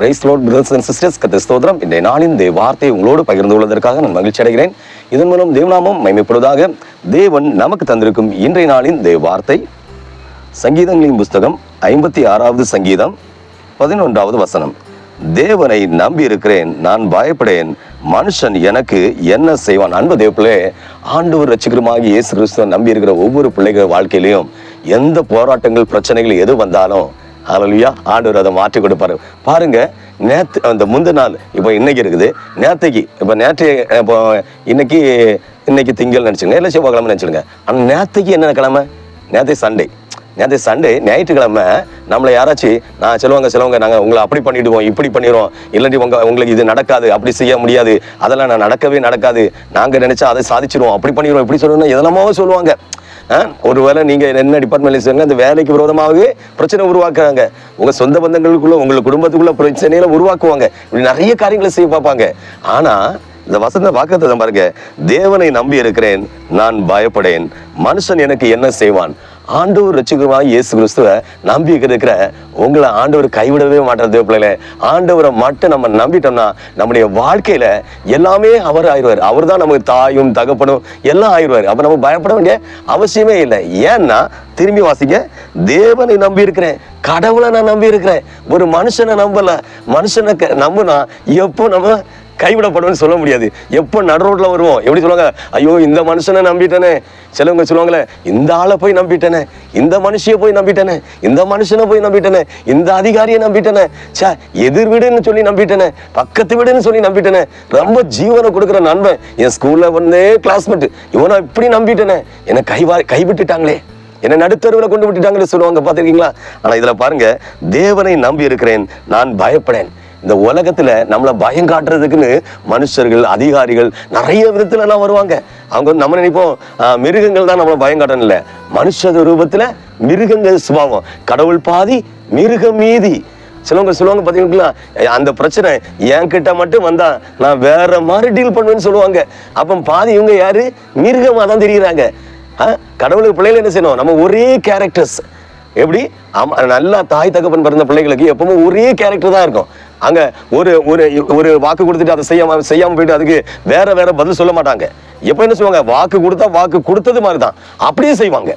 Praise lord brothers and sisters கத்த ஸ்தோத்திரம். இந்த நாளின் இந்த வார்த்தையை உங்களோடு பகிர்ந்து கொள்வதற்காக நான் மகிழ்ச்சி அடைகிறேன். இதன் மூலம் தேவநாமம் மைமைப்படுவதாக தேவன் நமக்கு தந்திருக்கும் இன்றைய நாளின் தேவ வார்த்தை. சங்கீதங்களின் புஸ்தகம் ஐம்பத்தி ஆறாவது சங்கீதம் பதினொன்றாவது வசனம். தேவனை நம்பி இருக்கிறேன் நான் பயப்படேன். மனுஷன் எனக்கு என்ன செய்வான்? அன்பு தேவப்பிள்ளை ஆண்டவர் ரசிகரமாக இயேசு கிறிஸ்துவ நம்பி இருக்கிற ஒவ்வொரு பிள்ளைகள் வாழ்க்கையிலையும் எந்த போராட்டங்கள் பிரச்சனைகள் எது வந்தாலும் அலலியா ஆண்டவர் அதை மாற்றி கொடுப்பாரு. பாருங்க நேற்று அந்த முந்தின நாள் இப்போ இன்னைக்கு இருக்குது. நேற்றைக்கு இப்போ நேற்று இப்போ இன்னைக்கு இன்னைக்கு திங்கள் நினச்சிங்க இல்லை செவ்வாய்க்கிழமை நினச்சிடுங்க ஆனால் நேற்றுக்கு என்ன கிழமை? நேற்று சண்டே நேற்று சண்டே ஞாயிற்றுக்கிழமை நம்மளை யாராச்சும் நான் சொல்லுவாங்க சொல்லுவாங்க நாங்கள் உங்களை அப்படி பண்ணிவிடுவோம் இப்படி பண்ணிடுவோம் இல்லாட்டி உங்கள் உங்களுக்கு இது நடக்காது அப்படி செய்ய முடியாது. அதெல்லாம் நான் நடக்கவே நடக்காது. நாங்கள் நினச்சா அதை சாதிச்சிருவோம் அப்படி பண்ணிடுவோம் இப்படி சொல்லணும் எதனமோ சொல்லுவாங்க. ஒருவேளை நீங்க என்ன டிபார்ட்மெண்ட்ல செய்யுங்க அந்த வேலைக்கு விரோதமாகவே பிரச்சனை உருவாக்குறாங்க. உங்க சொந்த பந்தங்களுக்குள்ள உங்க குடும்பத்துக்குள்ள பிரச்சனைகளை உருவாக்குவாங்க. இப்படி நிறைய காரியங்களை செய்ய பார்ப்பாங்க. ஆனா இந்த வசந்த வாக்கத்தை பாருங்க. தேவனை நம்பி இருக்கிறேன் நான் பயப்படேன். மனுஷன் எனக்கு என்ன செய்வான்? ஆண்டவர் ரசிகமாக இயேசு கிறிஸ்துவ நம்பி இருக்கிற உங்களை ஆண்டவர் கைவிடவே மாட்டார் தேவ பிள்ளைகளே. ஆண்டவரை மட்டும் நம்ம நம்பிட்டோம்னா நம்முடைய வாழ்க்கையில எல்லாமே அவர் ஆயிடுவார். அவர் தான் நமக்கு தாயும் தகப்பனும் எல்லாம் ஆயிடுவார். அப்ப நம்ம பயப்பட வேண்டிய அவசியமே இல்லை. ஏன்னா திரும்பி வாசிங்க. தேவனை நம்பி இருக்கிறேன். கடவுளை நான் நம்பி இருக்கிறேன். ஒரு மனுஷனை நம்பல. மனுஷனை க- நம்புனா எப்போ நம்ம கைவிடப்படுவேன்னு சொல்ல முடியாது. எப்போ நடு ரோட்டில் வருவோம்? எப்படி சொல்லுவாங்க? ஐயோ இந்த மனுஷனை நம்பிட்டேனே. சிலவங்க சொல்லுவாங்களே இந்த ஆளை போய் நம்பிட்டேனே. இந்த மனுஷியை போய் நம்பிட்டேனே. இந்த மனுஷனை போய் நம்பிட்டேனே. இந்த அதிகாரியை நம்பிட்டேனே. சே எதிர் வீடுன்னு சொல்லி நம்பிட்டேனே. பக்கத்து வீடுன்னு சொல்லி நம்பிட்டேனே. ரொம்ப ஜீவனை கொடுக்குற நண்பன். என் ஸ்கூலில் வந்தே கிளாஸ்மேட் இவனை இப்படி நம்பிட்டேனே. என்னை கைவா கைவிட்டுட்டாங்களே. என்னை நடுத்தருவில் கொண்டு விட்டுட்டாங்கன்னு சொல்லுவாங்க பார்த்துருக்கீங்களா? ஆனால் இதில் பாருங்க தேவனை நம்பி இருக்கிறேன் நான் பயப்படேன். இந்த உலகத்துல நம்மளை பயம் காட்டுறதுக்குன்னு மனுஷர்கள் அதிகாரிகள் நிறைய விதத்துல எல்லாம் வருவாங்க. அவங்க வந்து நம்ம நினைப்போம் மிருகங்கள் தான் நம்மளை பயம் காட்டணும் இல்ல மனுஷ ரூபத்துல மிருகங்கள் சுபாவம். கடவுள் பாதி மிருகம் மீதி. சிலவங்க சொல்லுவாங்க பார்த்தீங்களா அந்த பிரச்சனை என் கிட்ட மட்டும் வந்தா நான் வேற மாதிரி டீல் பண்ணுவேன்னு சொல்லுவாங்க. அப்போ பாதி இவங்க யாரு? மிருகமாக தான் தெரியுறாங்க. ஆ, கடவுளுக்கு பிள்ளைகள் என்ன செய்யணும்? நம்ம ஒரே கேரக்டர்ஸ் எப்படி? ஆமா நல்லா தாய் தகப்பன் பிறந்த பிள்ளைகளுக்கு எப்பவும் ஒரே கேரக்டர் தான் இருக்கும். அங்க ஒரு ஒரு ஒரு வாக்கு கொடுத்துட்டு அதை செய்யாம செய்யாம போயிட்டு அதுக்கு வேற வேற பதில் சொல்ல மாட்டாங்க. எப்ப என்ன செய்வாங்க? வாக்கு கொடுத்தா வாக்கு கொடுத்தது மாதிரி தான் அப்படியே செய்வாங்க.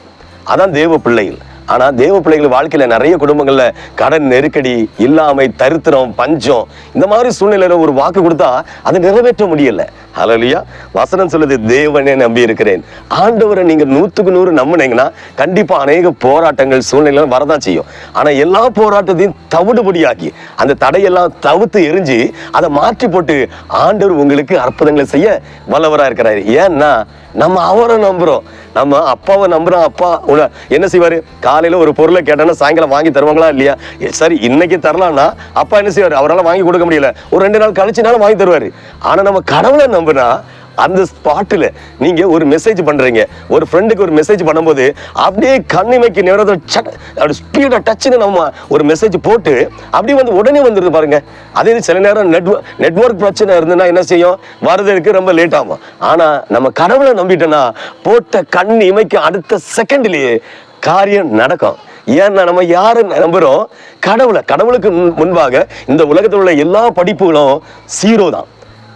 அதான் தேவ பிள்ளைகள். ஆனா தேவ பிள்ளைகள் வாழ்க்கையில நிறைய குடும்பங்கள்ல கடன் நெருக்கடி இல்லாமை தரித்திரம் பஞ்சம் இந்த மாதிரி சூழ்நிலையில ஒரு வாக்கு கொடுத்தா அதை நிறைவேற்ற முடியலை. ஹலோலியா வசனம் சொல்லுது தேவனே நம்பி இருக்கிறேன். ஆண்டவரை நீங்க நூத்துக்கு நூறு நம்புனீங்கன்னா கண்டிப்பா அநேக போராட்டங்கள் சூழ்நிலை வரதான் செய்யும். ஆனா எல்லா போராட்டத்தையும் தவிடுபடியாக்கி அந்த தடையெல்லாம் தவிர்த்து எரிஞ்சு அதை மாற்றி போட்டு ஆண்டவர் உங்களுக்கு அற்புதங்களை செய்ய வல்லவரா இருக்கிறாரு. ஏன்னா நம்ம அவரை நம்புறோம். நம்ம அப்பாவை நம்புறோம். அப்பா உன- என்ன செய்வாரு? காலையில ஒரு பொருளை கேட்டோன்னா சாயங்காலம் வாங்கி தருவாங்களா இல்லையா? சரி இன்னைக்கு தரலாம்னா அப்பா என்ன செய்வாரு? அவரால் வாங்கி கொடுக்க முடியல. ஒரு ரெண்டு நாள் கழிச்சுனாலும் வாங்கி தருவாரு. ஆனா நம்ம கடவுளை நம்புனா அந்த ஸ்பாட்டில் நீங்க ஒரு மெசேஜ் பண்றீங்க. ஒரு ஃப்ரெண்டுக்கு ஒரு மெசேஜ் பண்ணும்போது அப்படியே கண்ணிமைக்கு நேரத்தில் சட் அப்படி ஸ்பீடாக டச்சுன்னு நம்ம ஒரு மெசேஜ் போட்டு அப்படியே வந்து உடனே வந்துருது பாருங்க. அதே சில நேரம் நெட்வொர்க் நெட்வொர்க் பிரச்சனை இருந்ததுன்னா என்ன செய்யும்? வரதுக்கு ரொம்ப லேட் ஆகும். ஆனா நம்ம கடவுளை நம்பிட்டோன்னா போட்ட கண் இமைக்கு அடுத்த செகண்ட்லயே காரியம் நடக்கும். ஏன்னா நம்ம யாரை நம்புகிறோம் கடவுளை. கடவுளுக்கு முன்- முன்பாக இந்த உலகத்தில் உள்ள எல்லா படிப்புகளும் சீரோ தான்.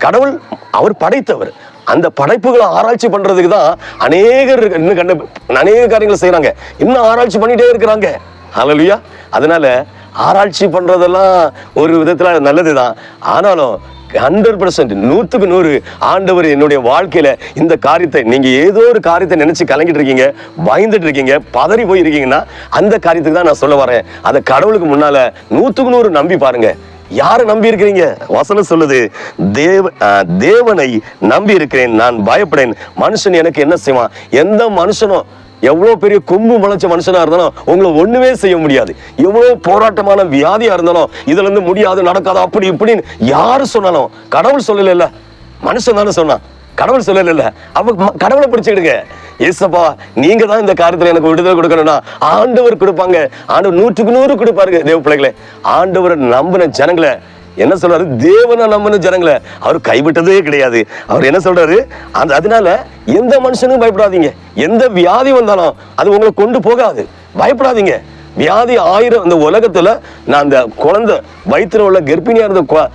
கடவுள் அவர் படைத்தவர். அந்த படைப்புகளை ஆராய்ச்சி பண்றதுக்கு தான் அநேகர் இன்னும் கண்டு அநேக காரியங்களை செய்யறாங்க இன்னும் ஆராய்ச்சி பண்ணிட்டே இருக்கிறாங்க. ஹalleluya அதனால ஆராய்ச்சி பண்றதெல்லாம் ஒரு விதத்துல நல்லதுதான். ஆனாலும் ஹண்ட்ரட் பர்சன்ட் நூற்றுக்கு நூறு ஆண்டவர் என்னுடைய வாழ்க்கையில் இந்த காரியத்தை நீங்கள் ஏதோ ஒரு காரியத்தை நினச்சி கலங்கிட்டு இருக்கீங்க பயந்துட்டு இருக்கீங்க பதறி போயிருக்கீங்கன்னா அந்த காரியத்துக்கு தான் நான் சொல்ல வரேன். அதை கடவுளுக்கு முன்னால் நூற்றுக்கு நூறு நம்பி பாருங்கள் யாரை நம்பி இருக்கிறீங்க வசனம் சொல்லுது தேவ தேவனை நம்பி இருக்கிறேன் நான் பயப்படேன். மனுஷன் எனக்கு என்ன செய்வான்? எந்த மனுஷனும் எவ்வளோ பெரிய கொம்பு முளைச்ச மனுஷனாக இருந்தாலும் உங்களை ஒன்றுமே செய்ய முடியாது. எவ்வளோ போராட்டமான வியாதியாக இருந்தாலும் இதுலேருந்து முடியாது நடக்காது அப்படி இப்படின்னு யார் சொன்னாலும் கடவுள் சொல்லல மனுஷன் தானே சொன்னான். கடவுள் சொல்லலை அப்ப ம- கடவுளை பிடிச்சிக்கிடுங்க. ஏசப்பா நீங்க தான் இந்த காரியத்துல எனக்கு விடுதலை கொடுக்கணும்னா ஆண்டவர் கொடுப்பாங்க. ஆண்டவர் நூற்றுக்கு நூறு கொடுப்பாருங்க தேவ பிள்ளைகளே. ஆண்டவரை நம்பின ஜனங்களை என்ன சொல்றாரு? தேவனை நம்பின ஜனங்களை அவர் கைவிட்டதே கிடையாது. அவர் என்ன சொல்றாரு? அந்த அதனால எந்த மனுஷனும் பயப்படாதீங்க. எந்த வியாதி வந்தாலும் அது உங்களை கொண்டு போகாது. பயப்படாதீங்க. வியாதி ஆயிரம் இந்த உலகத்துல நான் அந்த குழந்தை வயிற்றுல உள்ள கர்ப்பிணியா இருந்த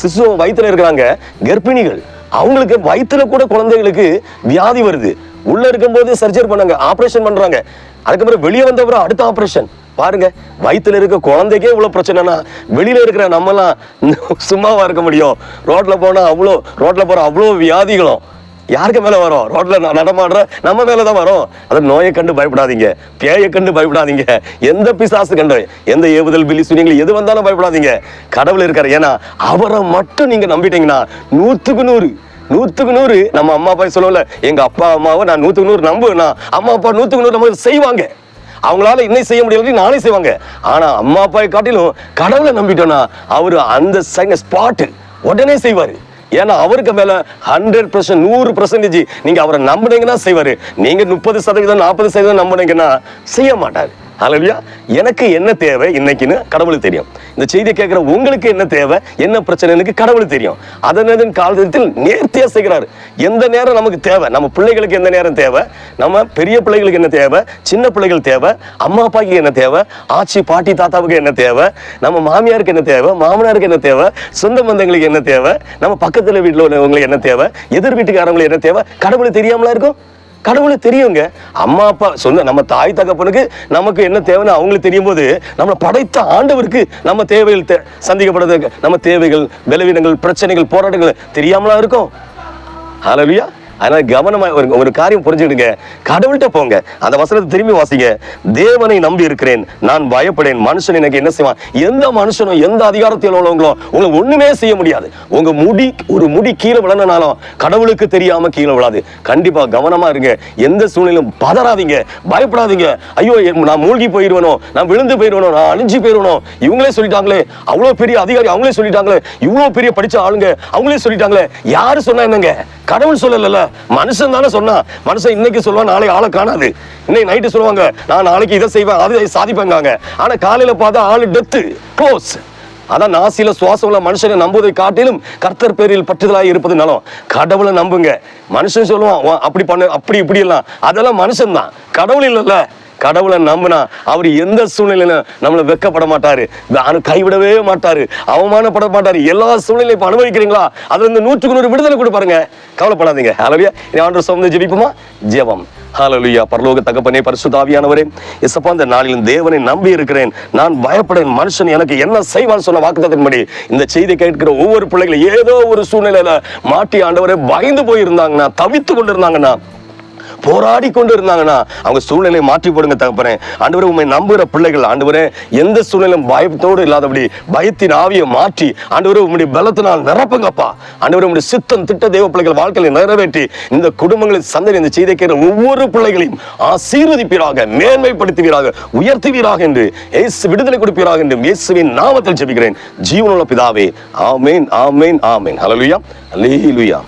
சிசு வயிற்றுல இருக்கிறாங்க கர்ப்பிணிகள். அவங்களுக்கு வயிற்றுல கூட குழந்தைகளுக்கு வியாதி வருது. உள்ள இருக்கும்போது சர்ஜரி பண்ணாங்க ஆப்ரேஷன் பண்றாங்க. அதுக்கப்புறம் வெளியே வந்தவரை அடுத்த ஆப்ரேஷன் பாருங்க வயிற்றுல இருக்க குழந்தைக்கே இவ்வளோ பிரச்சனைனா வெளியில இருக்கிற நம்மலாம் சும்மாவா இருக்க முடியும். ரோட்ல போனா அவ்வளோ ரோட்ல போற அவ்வளோ வியாதிகளும். யாருக்கு மேலே வரும்? ரோட்டில் நடமாடுற நம்ம மேலே தான் வரும். அதை நோயை கண்டு பயப்படாதீங்க. பேயை கண்டு பயப்படாதீங்க. எந்த பிசாசு கண்டு எந்த ஏவுதல் பில்லி சுனிகள் எது வந்தாலும் பயப்படாதீங்க. கடவுள் இருக்காரு. ஏன்னா அவரை மட்டும் நீங்கள் நம்பிட்டீங்கன்னா நூற்றுக்கு நூறு நூற்றுக்கு நூறு நம்ம அம்மா அப்பா சொல்லல எங்கள் அப்பா அம்மாவை நான் நூற்றுக்கு நூறு நம்புவேன் அம்மா அப்பா நூற்றுக்கு நூறு நம்ம செய்வாங்க. அவங்களால இன்னும் செய்ய முடியல நானே செய்வாங்க. ஆனால் அம்மா அப்பாவை காட்டிலும் கடவுளை நம்பிட்டோன்னா அவர் அந்த ஸ்பாட் உடனே செய்வார். ஏன்னா அவருக்கு மேல ஹண்ட்ரட் பர்சன்ட் நூறு பர்சன்டேஜ் நீங்க அவரை நம்புனீங்கன்னா செய்வாரு. நீங்க முப்பது சதவீதம் நாற்பது சதவீதம் நம்புனீங்கன்னா செய்ய மாட்டாரு. ஹalleluya எனக்கு என்ன தேவை இன்னைக்குன்னு கடவுளுக்கு தெரியும் இந்த செய்தியை கேட்குற உங்களுக்கு என்ன தேவை என்ன பிரச்சனைன்னு கடவுளுக்கு தெரியும் அதன் காலத்தில் நேர்த்தியா செய்கிறாரு எந்த நேரம் நமக்கு தேவை நம்ம பிள்ளைகளுக்கு எந்த நேரம் தேவை நம்ம பெரிய பிள்ளைகளுக்கு என்ன தேவை சின்ன பிள்ளைகள் தேவை அம்மா அப்பாவுக்கு என்ன தேவை ஆச்சி பாட்டி தாத்தாவுக்கு என்ன தேவை நம்ம மாமியாருக்கு என்ன தேவை மாமனாருக்கு என்ன தேவை சொந்த பந்தங்களுக்கு என்ன தேவை நம்ம பக்கத்துல வீட்டில் உள்ளவங்களுக்கு என்ன தேவை எதிர் வீட்டுக்காரங்களுக்கு என்ன தேவை கடவுளுக்கு தெரியாமலா இருக்கும் கடவுளை தெரியுங்க. அம்மா அப்பா சொந்த நம்ம தாய் தகப்பனுக்கு நமக்கு என்ன தேவைன்னு அவங்களுக்கு தெரியும் போது நம்மளை படைத்த ஆண்டவருக்கு நம்ம தேவைகள் தே- சந்திக்கப்படுறது நம்ம தேவைகள் பலவீனங்கள் பிரச்சனைகள் போராட்டங்கள் தெரியாமலா இருக்கும். ஹalleluya அதனால கவனமா ஒரு ஒரு காரியம் புரிஞ்சுடுங்க கடவுள்கிட்ட போங்க. அந்த வசனத்தை திரும்பி வாசிங்க. தேவனை நம்பி இருக்கிறேன். நான் பயப்படேன். மனுஷன் எனக்கு என்ன செய்வான்? எந்த மனுஷனும் எந்த அதிகாரத்தில் உள்ளவங்களோ உங்களை ஒண்ணுமே செய்ய முடியாது. உங்க முடி ஒரு முடி கீழே விழனாலும் கடவுளுக்கு தெரியாம கீழே விழாது. கண்டிப்பா கவனமா இருங்க. எந்த சூழ்நிலையும் பதறாதீங்க. பயப்படாதீங்க. ஐயோ நான் மூழ்கி போயிடுவனோ? நான் விழுந்து போயிடுவனோ? நான் அழிஞ்சு போயிடுவனோ? இவங்களே சொல்லிட்டாங்களே. அவ்வளவு பெரிய அதிகாரி அவங்களே சொல்லிட்டாங்களே. இவ்வளவு பெரிய படிச்ச ஆளுங்க அவங்களே சொல்லிட்டாங்களே. யாரு சொன்னா என்னங்க? கடவுள் சொல்லல மனுஷன் தானே சொன்னா மனுஷன் இன்னைக்கு சொல்லுவான் நாளைக்கு ஆளை காணாது. இன்னைக்கு நைட்டு சொல்லுவாங்க நான் நாளைக்கு இதை செய்வேன் அதை சாதிப்பேங்காங்க ஆனா காலையில பார்த்தா ஆளு டெத்து க்ளோஸ் அதான் நாசியில சுவாசம் உள்ள மனுஷனை நம்புவதை காட்டிலும் கர்த்தர் பேரில் பற்றுதலாக இருப்பது நலம் கடவுளை நம்புங்க. மனுஷன் சொல்லுவான் அப்படி பண்ணு அப்படி இப்படி எல்லாம் அதெல்லாம் மனுஷன் தான் கடவுள் இல்லைல்ல. கடவுளை நம்பினா அவர் எந்த சூழ்நிலையிலும் நம்மளை வெக்கப்பட மாட்டாரு. கைவிடவே மாட்டாரு. அவமானப்பட மாட்டாரு. எல்லா சூழ்நிலையும் இப்போ அனுபவிக்கிறீங்களா? அதுல இருந்து நூற்றுக்கு நூறு விடுதலை கொடுப்பாருங்க கவலைப்படாதீங்க. ஹalleluya இனி ஆண்டவர் சொந்த ஜெபிப்போமா? ஜெபம். ஹாலலுயா பரலோக தகப்பனே பரிசுத்தாவியானவரே இசப்பா இந்த நாளிலும் தேவனை நம்பி இருக்கிறேன். நான் பயப்படேன். மனுஷன் எனக்கு என்ன செய்வான் சொன்ன வாக்குத்தத்தின்படி. இந்த செய்தி கேட்கிற ஒவ்வொரு பிள்ளைகளும் ஏதோ ஒரு சூழ்நிலையில மாட்டி ஆண்டவரே பயந்து போயிருந்தாங்கன்னா தவித்து கொண்டிருந்தாங்கன்னா போராடி கொண்டு இருந்தாங்கன்னா அவங்க சூழ்நிலையை மாற்றி போடுங்க தகப்பனே. ஆண்டவரே உண்மை நம்புகிற பிள்ளைகள் ஆண்டவரே எந்த சூழ்நிலையும் பயத்தோடு இல்லாதபடி பயத்தின் ஆவியை மாற்றி ஆண்டவரே உங்களுடைய பலத்தினால் நிரப்புங்கப்பா. ஆண்டவரே உங்களுடைய சித்தம் திட்ட தேவ பிள்ளைகள் வாழ்க்கையை நிறைவேற்றி இந்த குடும்பங்களின் சந்ததி இந்த செய்தி கேட்கிற ஒவ்வொரு பிள்ளைகளையும் ஆசீர்வதிப்பீராக மேன்மைப்படுத்துவீராக உயர்த்துவீராக என்று இயேசு விடுதலை கொடுப்பீராக என்று இயேசுவின் நாமத்தில் ஜெபிக்கிறேன். ஜீவனுள்ள பிதாவே ஆமேன் ஆமேன் ஆமேன். ஹலலுயா அல்லேலூயா